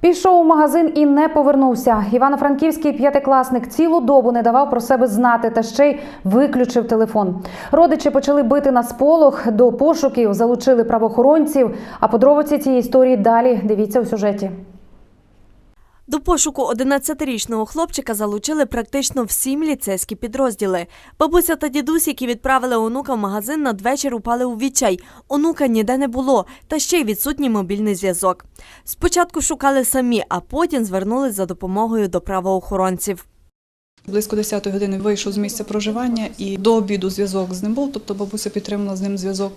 Пішов у магазин і не повернувся. Івано-Франківський п'ятикласник цілу добу не давав про себе знати та ще й виключив телефон. Родичі почали бити на сполох. До пошуків залучили правоохоронців. А подробиці цієї історії далі дивіться у сюжеті. До пошуку 11-річного хлопчика залучили практично всі міліцейські підрозділи. Бабуся та дідусь, які відправили онука в магазин, надвечір упали у відчай. Онука ніде не було, та ще й відсутній мобільний зв'язок. Спочатку шукали самі, а потім звернулись за допомогою до правоохоронців. Близько 10 години вийшов з місця проживання і до обіду зв'язок з ним був, тобто бабуся підтримала з ним зв'язок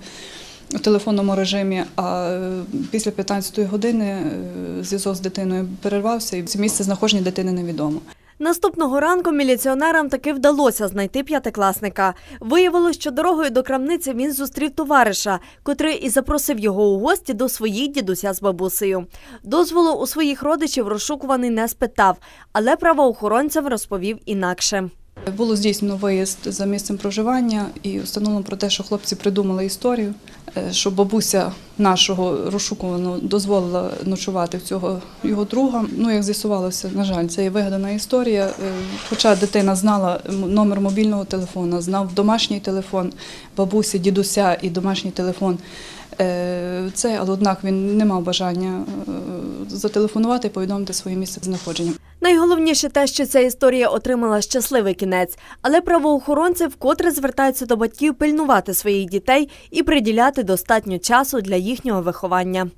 у телефонному режимі. А е, після 15 години е, зв'язок з дитиною перервався, і місце знаходження дитини невідомо. Наступного ранку міліціонерам таки вдалося знайти п'ятикласника. Виявилось, що дорогою до крамниці він зустрів товариша, котрий і запросив його у гості до своїх дідуся з бабусею. Дозволу у своїх родичів розшукуваний не спитав, але правоохоронцям розповів інакше. Було здійснено виїзд за місцем проживання і встановлено про те, що хлопці придумали історію, е, що бабуся нашого розшукуваного дозволила ночувати в цього його друга. Ну, як з'ясувалося, на жаль, це є вигадана історія. Е, Хоча дитина знала номер мобільного телефона, знав домашній телефон бабусі, дідуся і домашній телефон. е, Це, але однак він не мав бажання зателефонувати і повідомити своє місце знаходження. Найголовніше те, що ця історія отримала щасливий кінець, але правоохоронці вкотре звертаються до батьків пильнувати своїх дітей і приділяти достатньо часу для їхнього виховання.